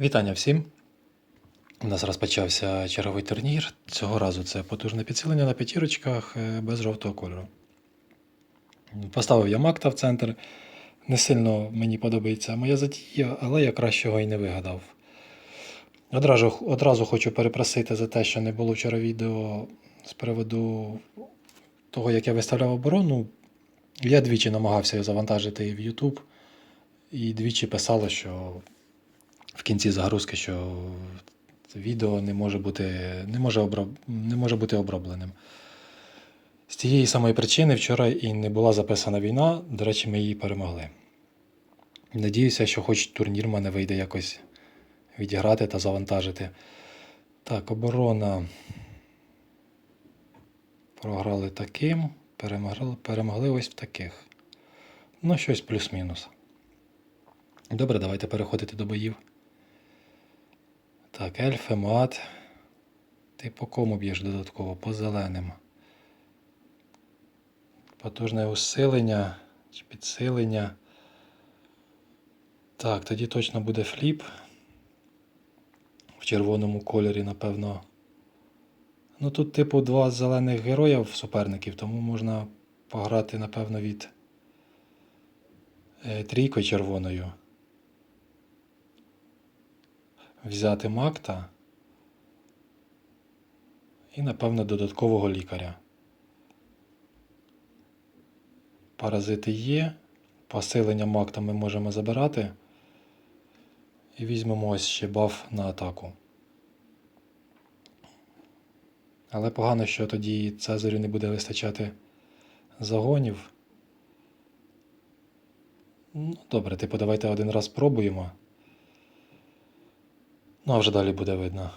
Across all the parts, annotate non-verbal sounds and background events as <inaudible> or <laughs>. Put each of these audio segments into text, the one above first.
Вітання всім! У нас розпочався черговий турнір. Цього разу це потужне підсилення на п'ятірочках е, без жовтого кольору. Поставив я Макта в центр. Не сильно мені подобається моя затія, але я кращого і не вигадав. Одразу, одразу хочу перепросити за те, що не було вчора відео з приводу того, як я виставляв оборону. Я двічі намагався його завантажити в YouTube, і двічі писало, що в кінці загрузки, що відео не може бути, не може оброб, не може бути обробленим. З тієї самої причини вчора і не була записана війна, до речі, ми її перемогли. Надіюся, що хоч турнір мене вийде якось відіграти та завантажити. Так, оборона. Програли таким, перемогли, перемогли ось в таких. Ну, щось плюс-мінус. Добре, давайте переходити до боїв. Так, ельфи, мат. Ти по кому б'єш додатково? По зеленим. Потужне усилення чи підсилення. Так, тоді точно буде фліп. В червоному кольорі, напевно. Ну тут, типу, два зелених героїв суперників, тому можна пограти, напевно, від е, трійкою червоною. Взяти Макта і, напевно, додаткового лікаря. Паразити є. Посилення Макта ми можемо забирати. І візьмемо ось ще баф на атаку. Але погано, що тоді Цезарю не буде вистачати загонів. Ну, добре, типу, давайте один раз спробуємо. Ну, а вже далі буде видно.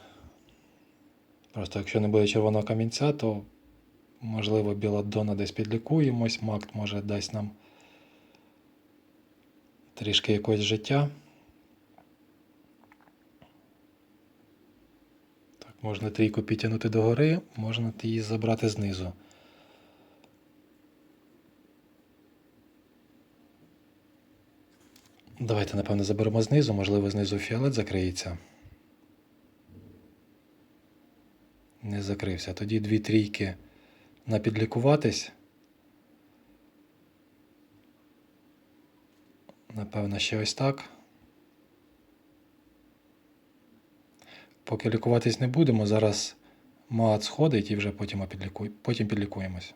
Просто якщо не буде червоного камінця, то можливо Біладдона десь підлікуємось, Макт може дасть нам трішки якогось життя. Так, можна трійку підтягнути догори, можна її забрати знизу. Давайте, напевно, заберемо знизу, можливо, знизу фіолет закриється. Не закрився. Тоді дві трійки на підлікуватись. Напевно, ще ось так. Поки лікуватись не будемо, зараз мат сходить і вже потім, підліку... потім підлікуємось.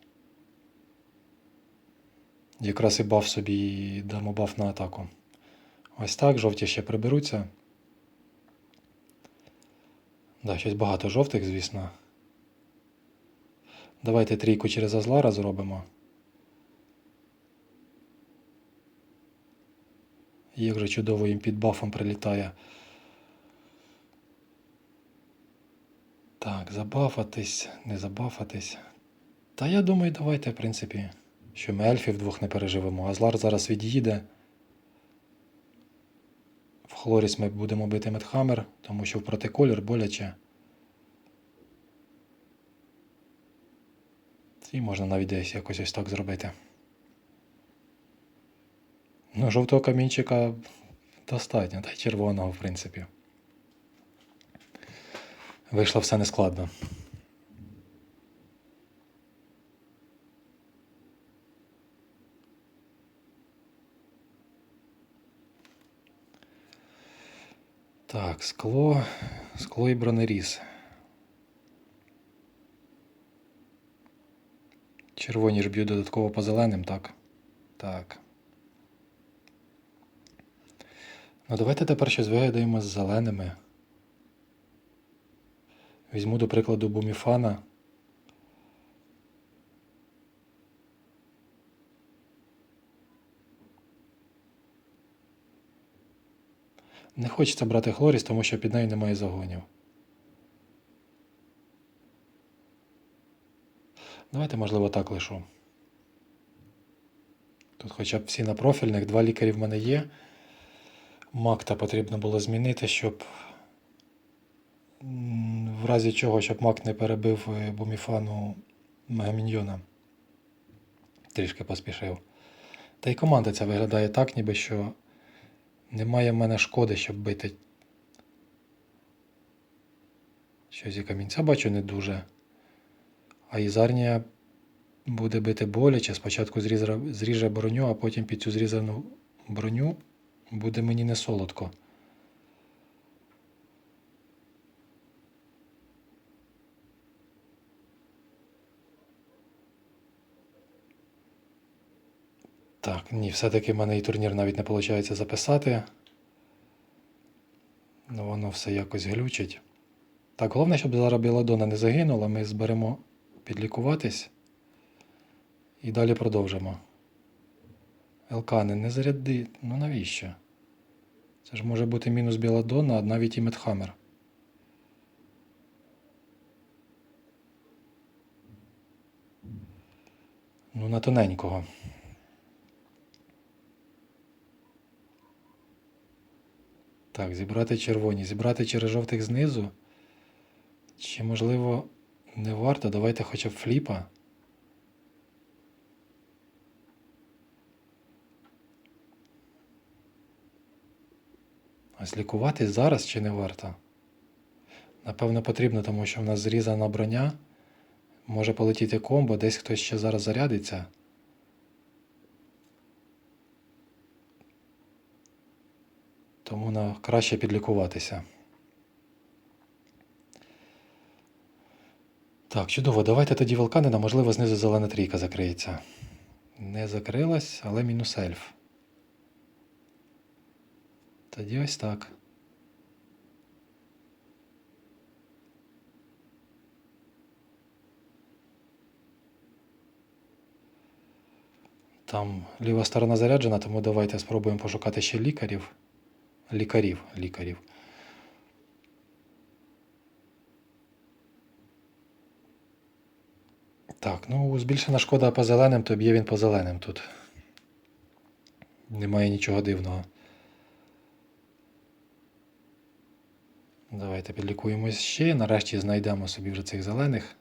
Якраз і баф собі і дамо баф на атаку. Ось так, жовті ще приберуться. Да, щось багато жовтих, звісно. Давайте трійку через Азлара зробимо. Як же чудово їм під бафом прилітає. Так, забафатись, не забафатись. Та я думаю, давайте, в принципі, що ми ельфів двох не переживемо. Азлар зараз від'їде. В Хлоріс ми будемо бити Медхаммер, тому що в протиколір боляче. І можна навіть десь якось ось так зробити. Ну, жовтого камінчика достатньо, та й червоного, в принципі. Вийшло все нескладно. Так, скло, скло і бронеріз. Червоні ж б'ють додатково по зеленим, так? Так. Ну, давайте тепер щось вигадаємо з зеленими. Візьму, до прикладу, буміфана. Не хочеться брати Хлоріс, тому що під нею немає загонів. Давайте, можливо, так лишу. Тут хоча б всі на профільних, два лікарі в мене є. Макта потрібно було змінити, щоб в разі чого, щоб Мак не перебив е, буміфану Мегаміньйона. Трішки поспішив. Та й команда ця виглядає так, ніби що немає в мене шкоди, щоб бити. Щось і камінця бачу не дуже. А Ізарнія буде бити боляче. Спочатку зріже броню, а потім під цю зрізану броню буде мені не солодко. Так, ні, все-таки в мене і турнір навіть не виходить записати. Ну, воно все якось глючить. Так, головне, щоб зараз Біладона не загинула, ми зберемо підлікуватись і далі продовжимо. Елкани, не заряди. Ну навіщо? Це ж може бути мінус Біладона, а навіть і Медхаммер. Ну, на тоненького. Так, зібрати червоні. Зібрати через жовтих знизу. Чи можливо не варто? Давайте хоча б фліпа. А злікувати зараз чи не варто? Напевно, потрібно, тому що в нас зрізана броня. Може полетіти комбо, десь хтось ще зараз зарядиться. Тому на... краще підлікуватися. Так, чудово. Давайте тоді вулканина, можливо, знизу зелена трійка закриється. Не закрилась, але мінус ельф. Тоді ось так. Там ліва сторона заряджена, тому давайте спробуємо пошукати ще лікарів. Лікарів, лікарів. Так, ну збільшена шкода по зеленим, то б'є він по зеленим тут. Немає нічого дивного. Давайте підлікуємось ще. Нарешті знайдемо собі вже цих зелених.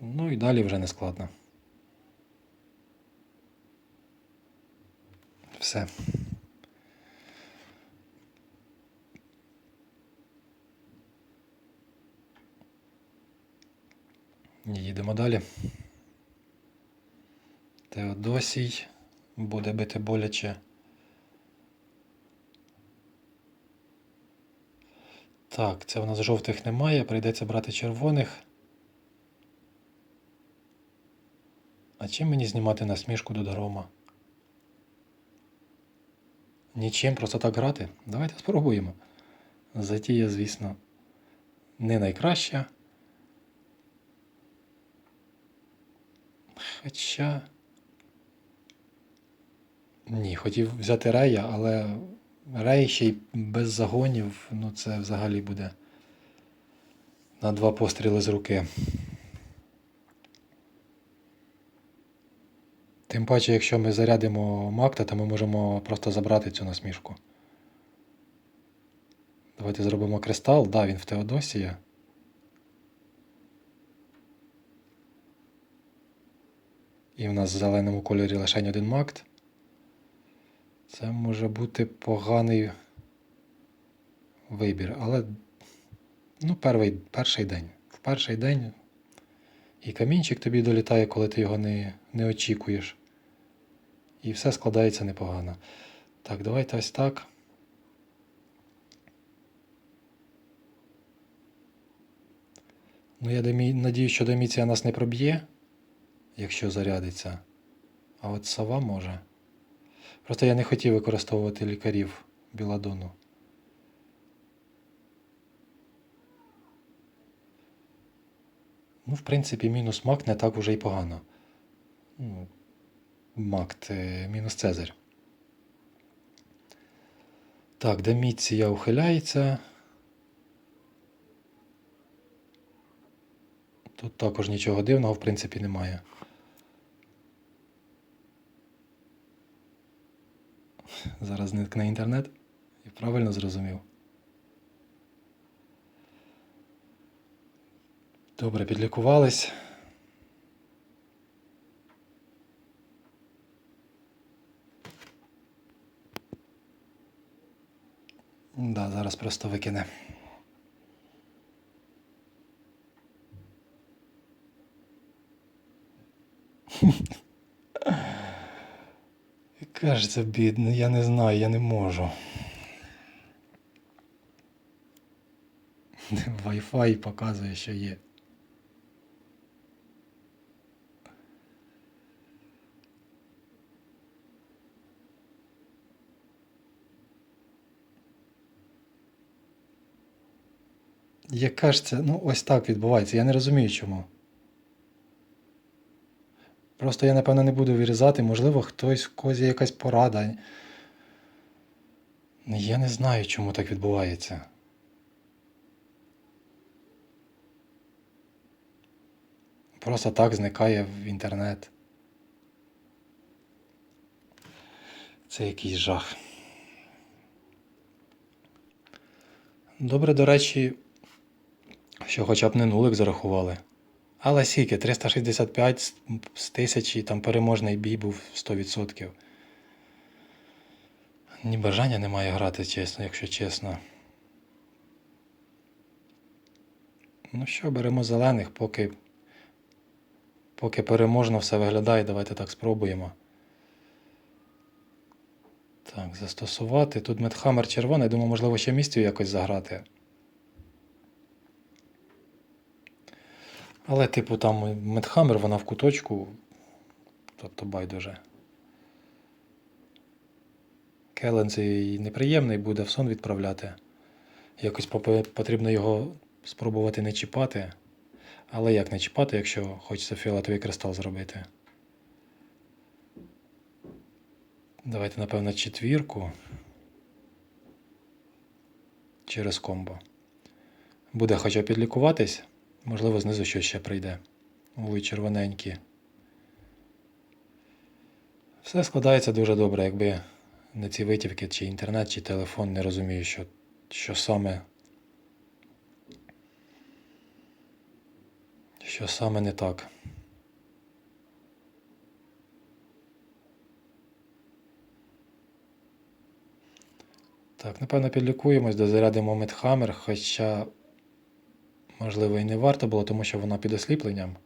Ну і далі вже не складно. Все. Їдемо далі. Теодосій буде бити боляче. Так, це в нас жовтих немає, прийдеться брати червоних. А чим мені знімати насмішку до Дарома? Нічим, просто так грати. Давайте спробуємо. Затія, звісно, не найкраща. Хоча. Ні, хотів взяти Рея, але Рей ще й без загонів, ну це взагалі буде на два постріли з руки. Тим паче, якщо ми зарядимо Макта, то ми можемо просто забрати цю насмішку. Давайте зробимо кристал. Да, він в Теодосія. І в нас в зеленому кольорі лише один макт. Це може бути поганий вибір, але ну, перший, перший день. В перший день і камінчик тобі долітає, коли ти його не, не очікуєш. І все складається непогано. Так, давайте ось так. Ну, я надію, що доміція нас не проб'є, якщо зарядиться. А от сова може. Просто я не хотів використовувати лікарів Біладону. Ну, в принципі, мінус Мак не так уже й погано. Ну, Макт мінус Цезарь. Так, Доміція ухиляється. Тут також нічого дивного, в принципі, немає. Зараз зникне інтернет. І правильно зрозумів. Добре, підлікувались. Да, зараз просто викине. <laughs> Яка ж це бідна, я не знаю, я не можу. <laughs> Wi-Fi показує, що є. Яка ж це? Ну, ось так відбувається. Я не розумію чому. Просто я, напевно, не буду вирізати, можливо, хтось в є якась порада. Я не знаю, чому так відбувається. Просто так зникає в інтернет. Це якийсь жах. Добре, до речі, що хоча б не нулик зарахували. Але скільки? 365 з- з тисячі, там переможний бій був 100%. Ні бажання немає грати, чесно, якщо чесно. Ну що, беремо зелених, поки, поки переможно все виглядає, давайте так спробуємо. Так, застосувати. Тут медхаммер червоний, думаю, можливо, ще місцю якось заграти. Але, типу, там медхаммер, вона в куточку, тобто байдуже. Келен цей неприємний буде в сон відправляти. Якось потрібно його спробувати не чіпати. Але як не чіпати, якщо хочеться фіолетовий кристал зробити? Давайте, напевно, четвірку через комбо. Буде хоча б підлікуватись, можливо, знизу щось ще прийде. Ой, червоненькі. Все складається дуже добре, якби не ці витівки, чи інтернет, чи телефон, не розумію, що, що саме. Що саме не так. Так, напевно, підлікуємось, дозарядимо медхаммер, хоча, можливо, і не варто було, тому що вона під осліпленням.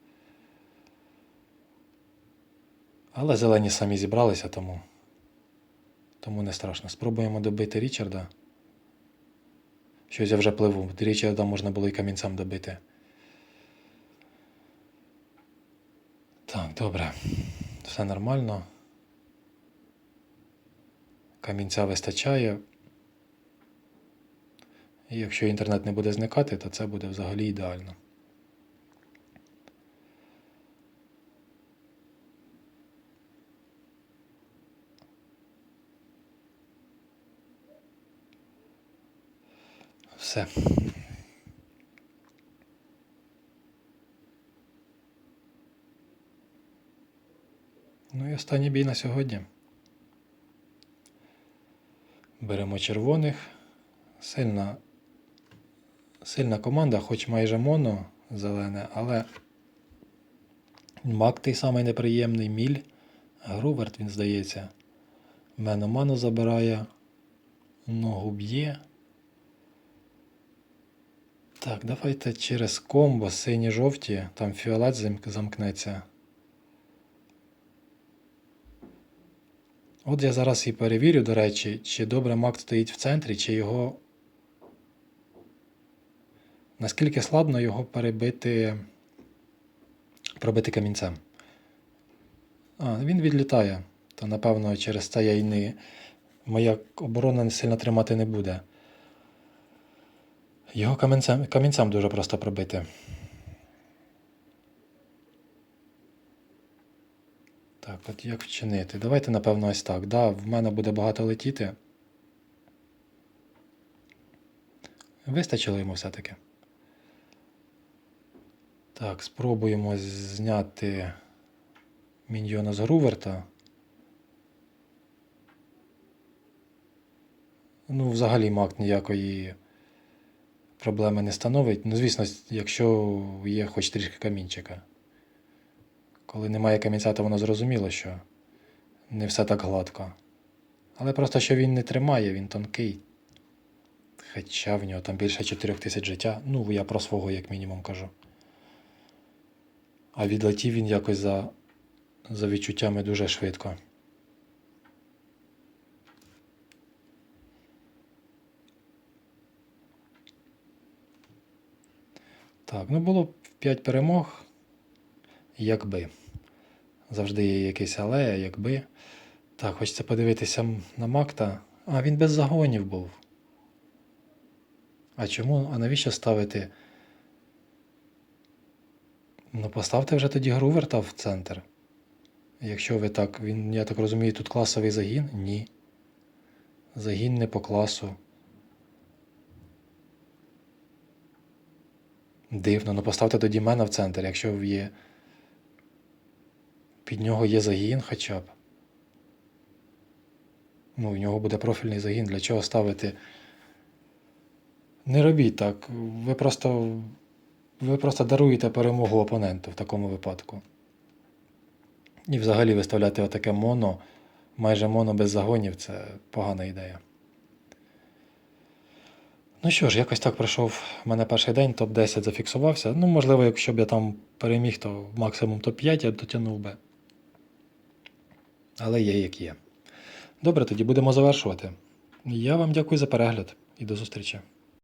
Але зелені самі зібралися, тому, тому не страшно. Спробуємо добити Річарда. Щось я вже пливу. Річарда можна було і камінцем добити. Так, добре. Все нормально. Камінця вистачає. І якщо інтернет не буде зникати, то це буде взагалі ідеально. Все. Ну і останній бій на сьогодні. Беремо червоних. Сильна, сильна команда, хоч майже моно зелене, але Мак той самий неприємний, міль. Груверт, він здається. Мене ману забирає. Ногу б'є. Так, давайте через комбо сині-жовті, там фіолет замкнеться. От я зараз і перевірю, до речі, чи добре Мак стоїть в центрі, чи його. Наскільки складно його перебити. пробити камінцем. А, він відлітає. То напевно через це я й не. Моя оборона сильно тримати не буде. Його камінцем, камінцем дуже просто пробити. Так, от як вчинити? Давайте, напевно, ось так. Да, в мене буде багато летіти. Вистачило йому все-таки. Так, спробуємо зняти міньйона з Груверта. Ну, взагалі мак ніякої проблеми не становить. Ну, звісно, якщо є хоч трішки камінчика. Коли немає камінця, то воно зрозуміло, що не все так гладко. Але просто що він не тримає, він тонкий. Хоча в нього там більше 4 тисяч життя. Ну, я про свого як мінімум кажу. А відлетів він якось за, за відчуттями дуже швидко. Так, ну було 5 перемог. Якби. Завжди є якесь але, якби. Так, хочеться подивитися на Макта. А, він без загонів був. А чому? А навіщо ставити? Ну, поставте вже тоді Груверта в центр. Якщо ви так, він, я так розумію, тут класовий загін? Ні. Загін не по класу. Дивно, ну поставте тоді мене в центр, якщо є. Під нього є загін хоча б. Ну, у нього буде профільний загін. Для чого ставити? Не робіть так. Ви просто, ви просто даруєте перемогу опоненту в такому випадку. І взагалі виставляти отаке моно, майже моно без загонів це погана ідея. Ну що ж, якось так пройшов в мене перший день, топ-10 зафіксувався. Ну, можливо, якщо б я там переміг, то максимум топ-5 я б дотягнув би. Але є як є. Добре, тоді будемо завершувати. Я вам дякую за перегляд і до зустрічі.